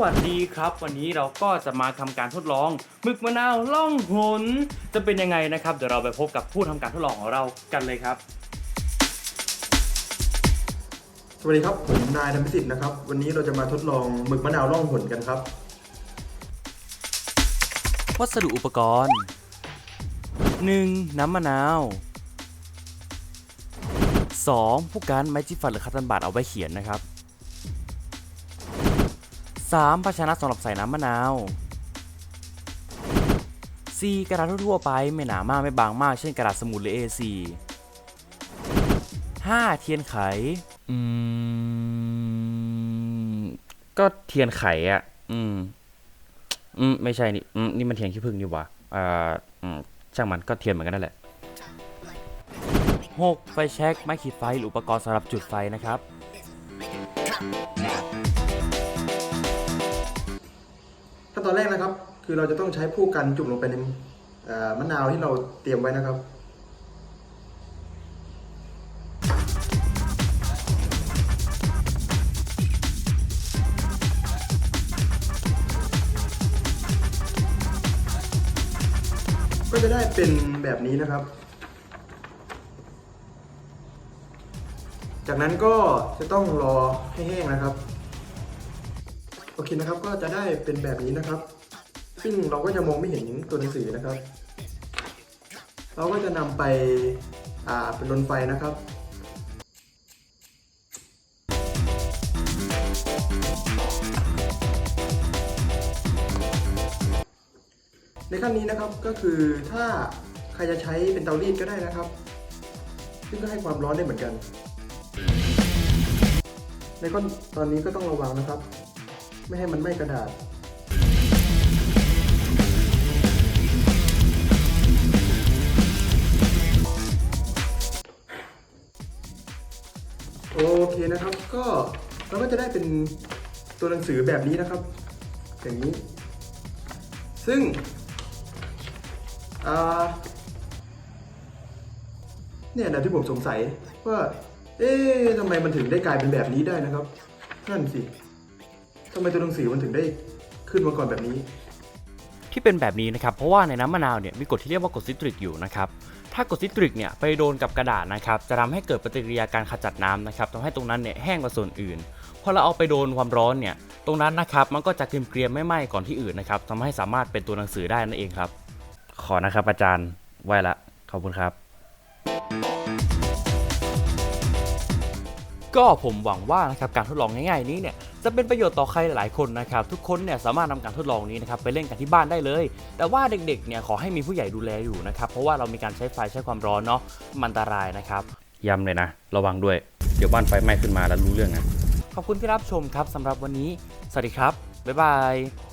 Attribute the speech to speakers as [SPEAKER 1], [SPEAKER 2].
[SPEAKER 1] วัสดีครับ วันนี้เราก็จะมาทำการทดลองหมึกมะนาวล่องหน จะเป็นยังไงนะครับ เดี๋ยวเราไปพบกับผู้ทำการทดลองของเรากันเลยครับ
[SPEAKER 2] สวัสดีครับผมนายธรรมสิทธิ์นะครับ วันนี้เราจะมาทดลองหมึกมะนาวร่องหนกันครับ
[SPEAKER 1] วัสดุอุปกรณ์ 1. น้ำมะนาว 2. ผู้การไม้จิ้มฟันหรือคัตเตันบาดเอาไว้เขียนนะครับ 3. ภาชนะสำหรับใส่น้ำมะนาว 4. กระดาษทั่วๆไปไม่หนามากไม่บางมาก เช่นกระดาษสมุดหรือ A4 5. เทียนไข อืม ก็เทียนไขอะ อืม อืม ไม่ใช่นี่ อืม นี่มันเทียนขี้ผึ้งนี่หว่าอ่าอืม ช่างมันก็เทียนเหมือนกันนั่นแหละ 6. ไฟแช็กไม้ขีดไฟหรืออุปกรณ์สำหรับจุดไฟนะครับ
[SPEAKER 2] ขั้นตอนแรกนะครับ คือเราจะต้องใช้ผู้กันจุ่มลงไปในมะนาวที่เราเตรียมไว้นะครับก็จะได้เป็นแบบนี้นะครับ จากนั้นก็จะต้องรอให้แห้งนะครับ เคนะครับก็จะได้เป็นแบบนี้นะครับ ซึ่งเราก็จะมองไม่เห็นตัวหนังสือนะครับ เราก็จะนำไปอ่าเป็นลนไฟนะครับในขั้นนี้นะครับก็คือถ้าใครจะใช้เป็นเตารีดก็ได้นะครับ ซึ่งก็ให้ความร้อนได้เหมือนกัน ในขั้นตอนนี้ก็ต้องระวังนะครับ ไม่ให้มันไหม้กระดาษโอเคนะครับก็เราก็จะได้เป็นตัวหนังสือแบบนี้นะครับ อย่างนี้ ซึ่งเนี่ยนะที่ผมสงสัยว่า เอ๊ะทำไมมันถึงได้กลายเป็นแบบนี้ได้นะครับ นั่นสิ ทำไมตัวหนังสือมันถึงได้ขึ้นมาก่อนแบบนี้
[SPEAKER 1] ที่เป็นแบบนี้นะครับเพราะว่าในน้ำมะนาวเนี่ยมีกรดที่เรียกว่ากรดซิตริกอยู่นะครับถ้ากรดซิตริกเนี่ยไปโดนกับกระดาษนะครับจะทำให้เกิดปฏิกิริยาการขจัดน้ำนะครับทำให้ตรงนั้นเนี่ยแห้งกว่าส่วนอื่นพอเราเอาไปโดนความร้อนเนี่ยตรงนั้นนะครับมันก็จะเกรียมๆไม่ไหม้ก่อนที่อื่นนะครับทำให้สามารถเป็นตัวหนังสือได้นั่นเองครับ ขอนะครับอาจารย์ไว้ละขอบคุณครับ ก็ผมหวังว่านะครับการทดลองง่ายๆนี้เนี่ยจะเป็นประโยชน์ต่อใครหลายๆคนนะครับทุกคนเนี่ยสามารถนำการทดลองนี้นะครับไปเล่นกันที่บ้านได้เลย แต่ว่าเด็กๆเนี่ยขอให้มีผู้ใหญ่ดูแลอยู่นะครับเพราะว่าเรามีการใช้ไฟใช้ความร้อนเนาะมันอันตรายนะครับย้ำเลยนะ ระวังด้วยเดี๋ยวบ้านไฟไหม้ขึ้นมาแล้วรู้เรื่องนะขอบคุณที่รับชมครับสำหรับวันนี้ สวัสดีครับบ๊ายบาย